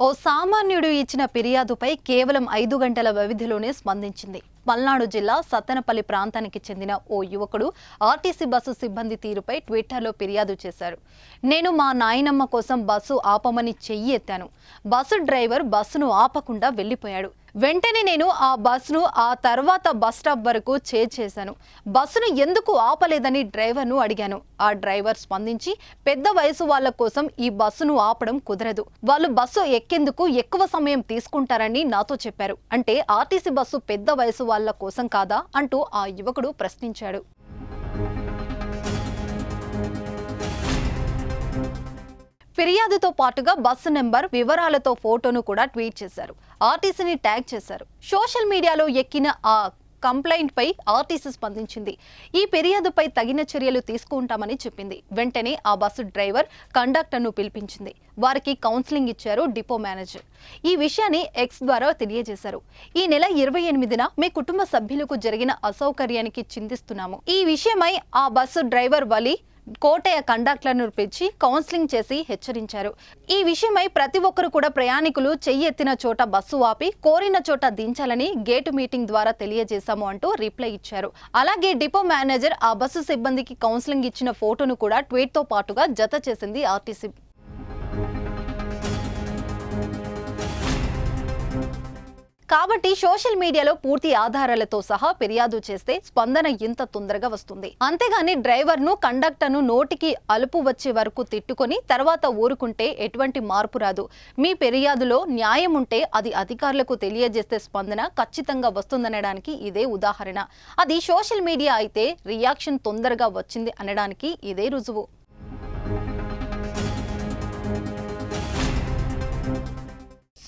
ఓ సామాన్యుడు ఇచ్చిన ఫిర్యాదుపై కేవలం ఐదు గంటల వ్యవధిలోనే స్పందించింది. పల్నాడు జిల్లా సత్తెనపల్లి ప్రాంతానికి చెందిన ఓ యువకుడు ఆర్టీసీ బస్సు సిబ్బంది తీరుపై ట్విట్టర్లో ఫిర్యాదు చేశారు. నేను మా నాయనమ్మ కోసం బస్సు ఆపమని చెయ్యి ఎత్తాను. బస్సు డ్రైవర్ బస్సును ఆపకుండా వెళ్ళిపోయాడు. వెంటనే నేను ఆ బస్సును ఆ తర్వాత బస్ స్టాప్ వరకు చేర్చేశాను. బస్సును ఎందుకు ఆపలేదని డ్రైవర్ను అడిగాను. ఆ డ్రైవర్ స్పందించి పెద్ద వయసు వాళ్ళ కోసం ఈ బస్సును ఆపడం కుదరదు. వాళ్ళు బస్సు ఎక్కేందుకు ఎక్కువ సమయం తీసుకుంటారని నాతో చెప్పారు. అంటే ఆర్టీసీ బస్సు పెద్ద వయసు వాళ్ళ కోసం కాదా అంటూ ఆ యువకుడు ప్రశ్నించాడు. ఫిర్యాదుతో పాటుగా బస్సు నెంబర్ వివరాలతో ఫోటోను కూడా ట్వీట్ చేశారు. ఆర్టీసీని ట్యాగ్ చేశారు. సోషల్ మీడియాలో ఎక్కిన ఆ కంప్లైంట్పై ఆర్టీసీ స్పందించింది. ఈ ఫిర్యాదుపై తగిన చర్యలు తీసుకుంటామని చెప్పింది. వెంటనే ఆ బస్సు డ్రైవర్ కండక్టర్ను పిలిపించింది. వారికి కౌన్సిలింగ్ ఇచ్చారు డిపో మేనేజర్. ఈ విషయాన్ని ఎక్స్ ద్వారా తెలియజేశారు. ఈ నెల ఇరవై ఎనిమిదిన మీ కుటుంబ సభ్యులకు జరిగిన అసౌకర్యానికి చిందిస్తున్నాము ఈ విషయమై ఆ బస్సు డ్రైవర్ వలి కోటయ్య కండక్టర్ను పిలిచి కౌన్సిలింగ్ చేసి హెచ్చరించారు. ఈ విషయమై ప్రతి ఒక్కరు కూడా ప్రయాణికులు చెయ్యి ఎత్తిన చోట బస్సు ఆపి కోరిన చోట దించాలని గేటు మీటింగ్ ద్వారా తెలియజేశాము అంటూ రిప్లై ఇచ్చారు. అలాగే డిపో మేనేజర్ ఆ బస్సు సిబ్బందికి కౌన్సిలింగ్ ఇచ్చిన ఫోటోను కూడా ట్వీట్తో పాటుగా జత చేసింది ఆర్టీసీ కాబట్టి సోషల్ మీడియాలో పూర్తి ఆధారాలతో సహా ఫిర్యాదు చేస్తే స్పందన ఇంత తొందరగా వస్తుంది. అంతేగాని డ్రైవర్ను కండక్టర్ను నోటికి అలుపు వచ్చే వరకు తిట్టుకొని తర్వాత ఊరుకుంటే ఎటువంటి మార్పు రాదు. మీ ఫిర్యాదులో న్యాయం ఉంటే అది అధికారులకు తెలియజేస్తే స్పందన ఖచ్చితంగా వస్తుందనడానికి ఇదే ఉదాహరణ. అది సోషల్ మీడియా అయితే రియాక్షన్ తొందరగా వచ్చింది అనడానికి ఇదే రుజువు.